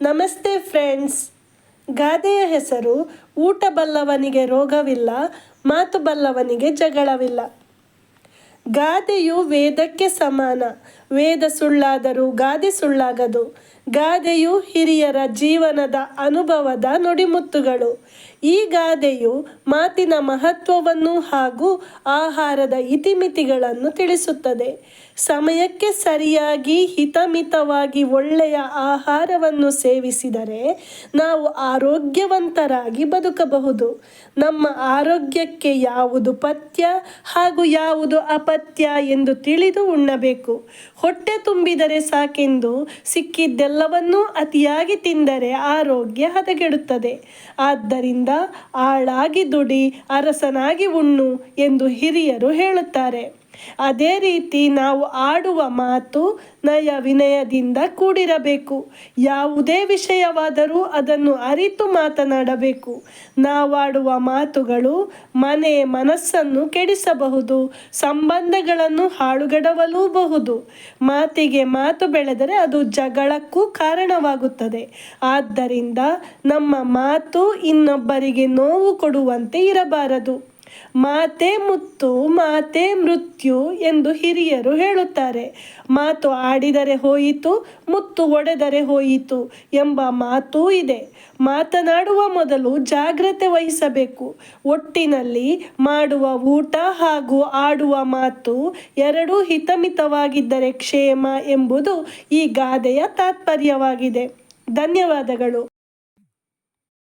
ನಮಸ್ತೆ ಫ್ರೆಂಡ್ಸ್. ಗಾದೆಯ ಹೆಸರು ಊಟ ಬಲ್ಲವನಿಗೆ ರೋಗವಿಲ್ಲ, ಮಾತು ಬಲ್ಲವನಿಗೆ ಜಗಳವಿಲ್ಲ. ಗಾದೆಯು ವೇದಕ್ಕೆ ಸಮಾನ. ವೇದ ಸುಳ್ಳಾದರೂ ಗಾದೆ ಸುಳ್ಳಾಗದು. ಗಾದೆಯು ಹಿರಿಯರ ಜೀವನದ ಅನುಭವದ ನುಡಿಮುತ್ತುಗಳು. ಈ ಗಾದೆಯು ಮಾತಿನ ಮಹತ್ವವನ್ನು ಹಾಗೂ ಆಹಾರದ ಇತಿಮಿತಿಗಳನ್ನು ತಿಳಿಸುತ್ತದೆ. ಸಮಯಕ್ಕೆ ಸರಿಯಾಗಿ ಹಿತಮಿತವಾಗಿ ಒಳ್ಳೆಯ ಆಹಾರವನ್ನು ಸೇವಿಸಿದರೆ ನಾವು ಆರೋಗ್ಯವಂತರಾಗಿ ಬದುಕಬಹುದು. ನಮ್ಮ ಆರೋಗ್ಯಕ್ಕೆ ಯಾವುದು ಪಥ್ಯ ಹಾಗೂ ಯಾವುದು ಅಪಥ್ಯ ಎಂದು ತಿಳಿದು ಉಣ್ಣಬೇಕು. ಹೊಟ್ಟೆ ತುಂಬಿದರೆ ಸಾಕೆಂದು ಸಿಕ್ಕಿದ್ದೆಲ್ಲವನ್ನೂ ಅತಿಯಾಗಿ ತಿಂದರೆ ಆರೋಗ್ಯ ಹದಗೆಡುತ್ತದೆ. ಆದ್ದರಿಂದ ಆಳಾಗಿ ದುಡಿ ಅರಸನಾಗಿ ಉಣ್ಣು ಎಂದು ಹಿರಿಯರು ಹೇಳುತ್ತಾರೆ. ಅದೇ ರೀತಿ ನಾವು ಆಡುವ ಮಾತು ನಯ ವಿನಯದಿಂದ ಕೂಡಿರಬೇಕು. ಯಾವುದೇ ವಿಷಯವಾದರೂ ಅದನ್ನು ಅರಿತು ಮಾತನಾಡಬೇಕು. ನಾವಾಡುವ ಮಾತುಗಳು ಮನೆ ಮನಸ್ಸನ್ನು ಕೆಡಿಸಬಹುದು, ಸಂಬಂಧಗಳನ್ನು ಹಾಳುಗೆಡವಲೂಬಹುದು. ಮಾತಿಗೆ ಮಾತು ಬೆಳೆದರೆ ಅದು ಜಗಳಕ್ಕೂ ಕಾರಣವಾಗುತ್ತದೆ. ಆದ್ದರಿಂದ ನಮ್ಮ ಮಾತು ಇನ್ನೊಬ್ಬರಿಗೆ ನೋವು ಕೊಡುವಂತೆ ಇರಬಾರದು. ಮಾತೆ ಮುತ್ತು, ಮಾತೆ ಮೃತ್ಯು ಎಂದು ಹಿರಿಯರು ಹೇಳುತ್ತಾರೆ. ಮಾತು ಆಡಿದರೆ ಹೋಯಿತು, ಮುತ್ತು ಒಡೆದರೆ ಹೋಯಿತು ಎಂಬ ಮಾತೂ ಇದೆ. ಮಾತನಾಡುವ ಮೊದಲು ಜಾಗ್ರತೆ ವಹಿಸಬೇಕು. ಒಟ್ಟಿನಲ್ಲಿ ಮಾಡುವ ಊಟ ಹಾಗೂ ಆಡುವ ಮಾತು ಎರಡೂ ಹಿತಮಿತವಾಗಿದ್ದರೆ ಕ್ಷೇಮ ಎಂಬುದು ಈ ಗಾದೆಯ ತಾತ್ಪರ್ಯವಾಗಿದೆ. ಧನ್ಯವಾದಗಳು.